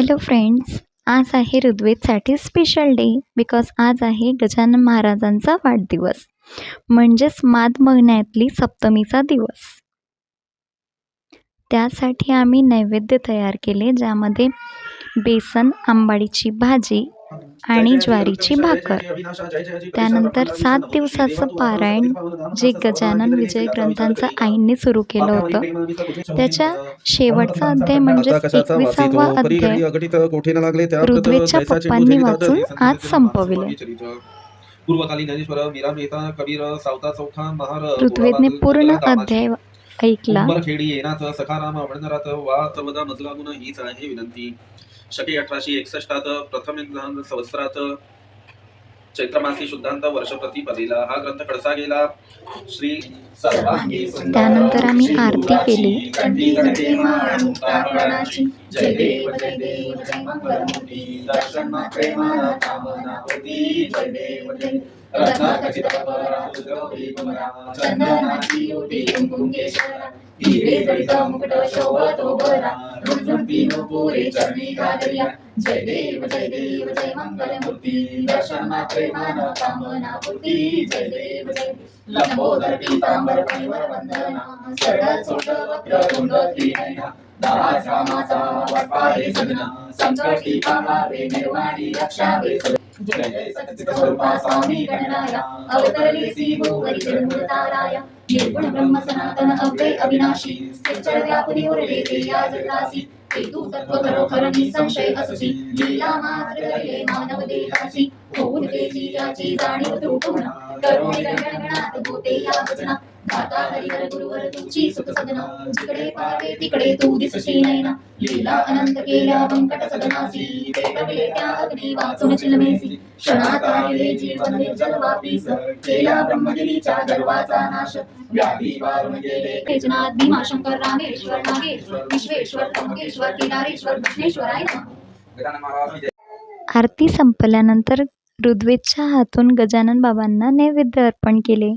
Hello friends आज आहे ऋग्वेदसाठी special day because आज आहे गजानन महाराजांचा वाढदिवस. म्हणजेच माद महिन्यातली सप्तमीचा दिवस. त्यासाठी आम्ही नैवेद्य तयार केले ज्यामध्ये बेसन आंबाडीची भाजी आणि ज्वारीची भाकर. त्यानंतर सात दिवसाचं पारायण जे गजानन विजय ग्रंथांचं आईंनी सुरू केलं होतं. त्याच्या शेवटचा अध्याय म्हणजेच एकविसावा अध्याय. ऋग्वेदच्या पप्पांनी वाचून आज संपविले. पूर्वकालीन ज्ञानेश्वर मीरा मेहता कबीर सावता चौथा महार ऋग्वेदने पूर्ण अध्याय ऐकला. खेडी येनाथ सखाराम वडनराथ वा सर्वदा मजला गुण हीच आहे विनंती. शके अठराशे एकसष्टात प्रथम संवत्सरात चैत्रमासी शुद्धांत वर्षप्रती पदिला. हा ग्रंथ कळसा गेला. श्री सर्वांगी त्यानंतर आम्ही आरती केली. जय देव जय देव मंगलमूर्ती. दर्शन मात्रे माना कामना होती जय देव जय रत्नाखचित परा गौरी कुमरा चंदनाची जडित मुकुट शोभतो बरा रुंजुंटी नुपुरे चरणी घालया जय देव जय देव जय मंगलमूर्ती दर्शन मात्रे मान कामना होती जय देव जय लंबोदर पीतांबर परिवर वंदना. सरळ सोट वक्र तुंड त्रिनयना. दास रामाचा वाटपाहे सजना. संकटी पावावे निर्वाणी रक्षावे जय जय सच्चित स्वरूपा स्वामी गणराया अवतरले सी भूवरी जन्मताराय निर्गुण ब्रह्म सनातन अव्यय अविनाशी सच्चर व्यापुरी उरले ते या जगासी ते तू तत्व करो खर निसंशय अससी लीला मात्र करिले मानव देहासी होऊन तेची याची जाणीव तू पूर्ण करुणी गणगणात होते या वचना। दाता हरिहर गुरुवर तुमची सुख सदना जिकडे पाहावे तिकडे तू दिसशी नयना लीला अनंत केल्या व्यंकट सदनासी ते त्या अग्नी वाचून चिलमेसी क्षणात आले जीवन निर्जल वापीस केला ब्रह्मगिरीच्या गर्वाचा नाश व्याधी वारून गेले. तेजनाथ भीमाशंकर रामेश्वर नागेश्वर विश्वेश्वर त्र्यंबकेश्वर केदारेश्वर कृष्णेश्वराय नमः आरती संपल्यानंतर ऋग्वेदच्या हातून गजानन बाबांना नैवेद्य अर्पण केले.